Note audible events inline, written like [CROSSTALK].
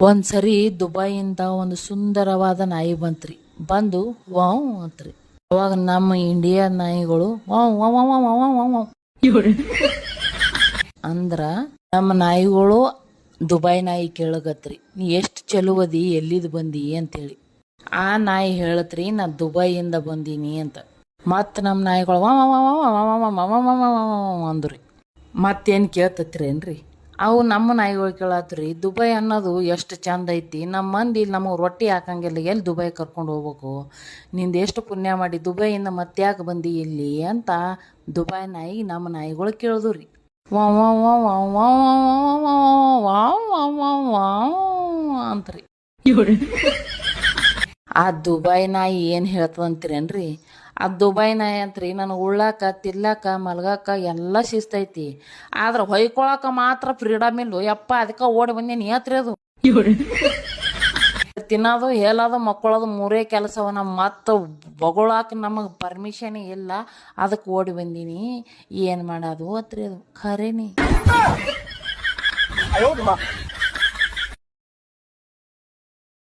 ಒಂದ್ಸರಿ ದುಬೈಯಿಂದ ಒಂದು ಸುಂದರವಾದ ನಾಯಿ ಬಂತ್ರಿ ಬಂದು ವಾವ್ ಅಂತ್ರಿ ಅವಾಗ ನಮ್ಮ ಇಂಡಿಯಾ ನಾಯಿಗಳು. ಅಂದ್ರ ನಮ್ಮ ನಾಯಿಗಳು ದುಬೈ ನಾಯಿ ಕೇಳಗತ್ರಿ ನೀ ಎಷ್ಟು ಚಲುವದಿ ಎಲ್ಲಿದ್ ಬಂದಿ ಅಂತೇಳಿ ಆ ನಾಯಿ ಹೇಳತ್ರಿ ನಾ ದುಬೈಯಿಂದ ಬಂದೀನಿ ಅಂತ ಮತ್ ನಮ್ಮ ನಾಯಿಗಳು ವಾ ವಾ ವಾ ವಾ ವಾ ಅಂದ್ರಿ ಮತ್ತೇನು ಕೇಳ್ತತ್ರೇನ್ರಿ ಅವು ನಮ್ಮ ನಾಯಿಗಳು ಕೇಳತ್ರಿ ದುಬೈ ಅನ್ನೋದು ಎಷ್ಟು ಚಂದ ಐತಿ ನಮ್ಮ ಮಂದಿ ನಮಗೆ ರೊಟ್ಟಿ ಹಾಕಂಗಿಲ್ಲ ಎಲ್ಲಿ ದುಬೈ ಕರ್ಕೊಂಡು ಹೋಗ್ಬೇಕು ನಿಂದು ಎಷ್ಟು ಪುಣ್ಯ ಮಾಡಿ ದುಬೈಯಿಂದ ಮತ್ತ್ಯಾಕೆ ಬಂದಿ ಇಲ್ಲಿ ಅಂತ ದುಬೈ ನಾಯಿ ನಮ್ಮ ನಾಯಿಗಳು ಕೇಳಿದ್ವು ರೀ ವಾ ವಾ ವಾ ವಾ ವಾ ವಾ ವಾ ವಾ ವಾ ವಾ ವಾ ಅಂತ್ರಿ ಆ ದುಬೈ ನಾಯಿ ಏನು ಹೇಳ್ತದಂತೀರೇನ್ರಿ ಆ ದುಬೈನ ನಾಯಿ ಅಂತ್ರಿ ನನಗೆ ಉಳ್ಳಾಕ ತಿಲ್ಲಾಕ ಮಲ್ಗಾಕ ಎಲ್ಲ ಶಿಸ್ತೈತಿ ಆದ್ರೆ ಹೊಯ್ಕೊಳಕ ಮಾತ್ರ ಫ್ರೀಡಮ್ ಇಲ್ಲ. ಯಪ್ಪ ಅದಕ್ಕೆ [LAUGHS] ಓಡಿ ಬಂದೀನಿ ಏತ್ರಿ ಅದು. ತಿನ್ನೋದು ಹೇಳೋದು ಮಕ್ಕಳೋದು ಮೂರೇ ಕೆಲಸವ ನಮ್ಮ ಮತ್ತೆ ಬೊಗಳಾಕ ನಮಗೆ ಪರ್ಮಿಷನ್ ಇಲ್ಲ. ಅದಕ್ಕೆ ಓಡಿ ಬಂದೀನಿ. ಏನು ಮಾಡೋದು ಅತ್ರಿ ಅದು. ಖರೇನಿ.